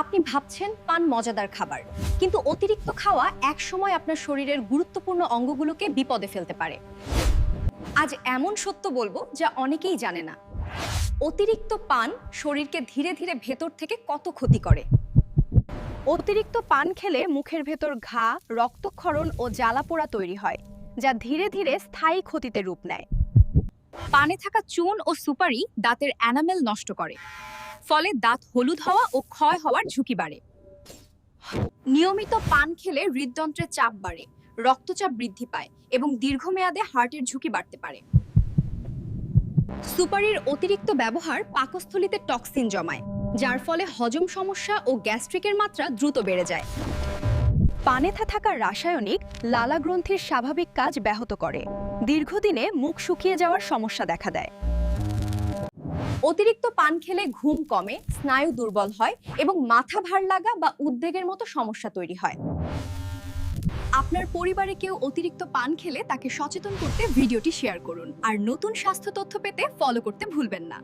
আপনি ভাবছেন পান মজাদার খাবার, কিন্তু অতিরিক্ত খাওয়া একসময় আপনার শরীরের গুরুত্বপূর্ণ অঙ্গগুলোকে বিপদে ফেলতে পারে। আজ এমন সত্য বলব যা অনেকেই জানে না। অতিরিক্ত পান শরীরকে ধীরে ধীরে ভেতর থেকে কত ক্ষতি করে? অতিরিক্ত পান খেলে মুখের ভেতর ঘা, রক্তক্ষরণ ও জ্বালাপোড়া তৈরি হয়, যা ধীরে ধীরে স্থায়ী ক্ষতিতে রূপ নেয়। পানে থাকা চুন ও সুপারি দাঁতের অ্যানামেল নষ্ট করে। ফলে দাঁত হলুদ হওয়া ও ক্ষয় হওয়ার ঝুঁকি বাড়ে। নিয়মিত পান খেলে হৃদযন্ত্রে চাপ বাড়ে, রক্তচাপ বৃদ্ধি পায় এবং দীর্ঘমেয়াদে হার্টের ঝুঁকি বাড়তে পারে। সুপারির অতিরিক্ত ব্যবহার পাকস্থলিতে টক্সিন জমায়, যার ফলে হজম সমস্যা ও গ্যাস্ট্রিকের মাত্রা দ্রুত বেড়ে যায়। পানে থাকা রাসায়নিক লালা গ্রন্থির স্বাভাবিক কাজ ব্যাহত করে। দীর্ঘদিনে মুখ শুকিয়ে যাওয়ার সমস্যা দেখা দেয়। অতিরিক্ত পান খেলে ঘুম কমে, স্নায়ু দুর্বল হয় এবং মাথা ভার লাগা বা উদ্বেগের মতো সমস্যা তৈরি হয়। আপনার পরিবারে কেউ অতিরিক্ত পান খেলে তাকে সচেতন করতে ভিডিওটি শেয়ার করুন। আর নতুন স্বাস্থ্য তথ্য পেতে ফলো করতে ভুলবেন না।